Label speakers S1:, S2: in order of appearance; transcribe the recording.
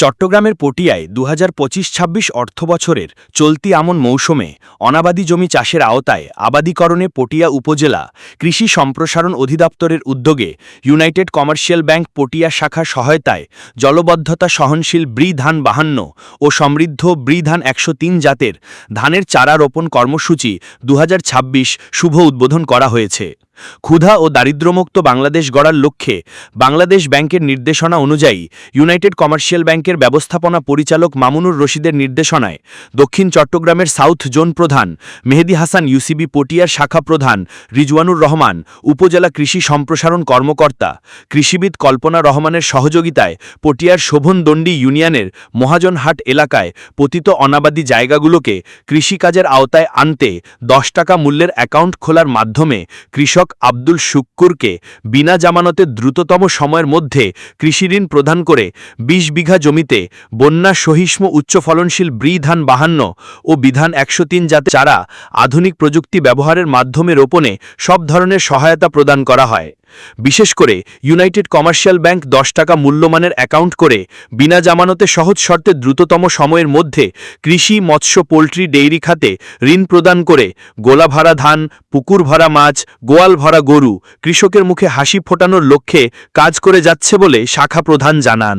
S1: চট্টগ্রামের পটিয়ায় দু হাজার পঁচিশ ছাব্বিশ অর্থবছরের চলতি আমন মৌসুমে অনাবাদি জমি চাষের আওতায় আবাদীকরণে পটিয়া উপজেলা কৃষি সম্প্রসারণ অধিদপ্তরের উদ্যোগে ইউনাইটেড কমার্শিয়াল ব্যাংক পটিয়া শাখা সহায়তায় জলবদ্ধতা সহনশীল ব্রি ধান বাহান্ন ও সমৃদ্ধ ব্রি ধান একশো তিন জাতের ধানের চারা রোপণ কর্মসূচি দু হাজার ছাব্বিশ শুভ উদ্বোধন করা হয়েছে। ক্ষুধা ও দারিদ্র্যমুক্ত বাংলাদেশ গড়ার লক্ষ্যে বাংলাদেশ ব্যাংকের নির্দেশনা অনুযায়ী ইউনাইটেড কমার্শিয়াল ব্যাংকের ব্যবস্থাপনা পরিচালক মামুনুর রশিদের নির্দেশনায় দক্ষিণ চট্টগ্রামের সাউথ জোন প্রধান মেহেদি হাসান ইউসিবি পটিয়ার শাখা প্রধান রিজওয়ানুর রহমান, উপজেলা কৃষি সম্প্রসারণ কর্মকর্তা, কৃষিবিদ কল্পনা রহমানের সহযোগিতায় পটিয়ার শোভন দণ্ডী ইউনিয়নের মহাজনহাট এলাকায় পতিত অনাবাদী জায়গাগুলোকে কৃষিকাজের আওতায় আনতে দশ টাকা মূল্যের অ্যাকাউন্ট খোলার মাধ্যমে কৃষক আব্দুল শুক্কুরকে বিনা জামানতে দ্রুততম সময়ের মধ্যে কৃষিঋণ প্রদান করে ২০ বিঘা জমিতে বন্যা সহিষ্ণু উচ্চ ফলনশীল ব্রি ধান বাহান্ন ও বিধান একশো তিন জাতে চারা আধুনিক প্রযুক্তি ব্যবহারের মাধ্যমে রোপণে সব ধরনের সহায়তা প্রদান করা হয়। বিশেষ করে ইউনাইটেড কমার্শিয়াল ব্যাংক দশ টাকা মূল্যমানের অ্যাকাউন্ট করে বিনা জামানতে সহজ শর্তে দ্রুততম সময়ের মধ্যে কৃষি, মৎস্য, পোলট্রি, ডেইরি খাতে ঋণ প্রদান করে গোলা ভরা ধান, পুকুর ভরা মাছ, গোয়াল ভরা গরু কৃষকের মুখে হাসি ফোটানোর লক্ষ্যে কাজ করে যাচ্ছে বলে শাখা প্রধান জানান।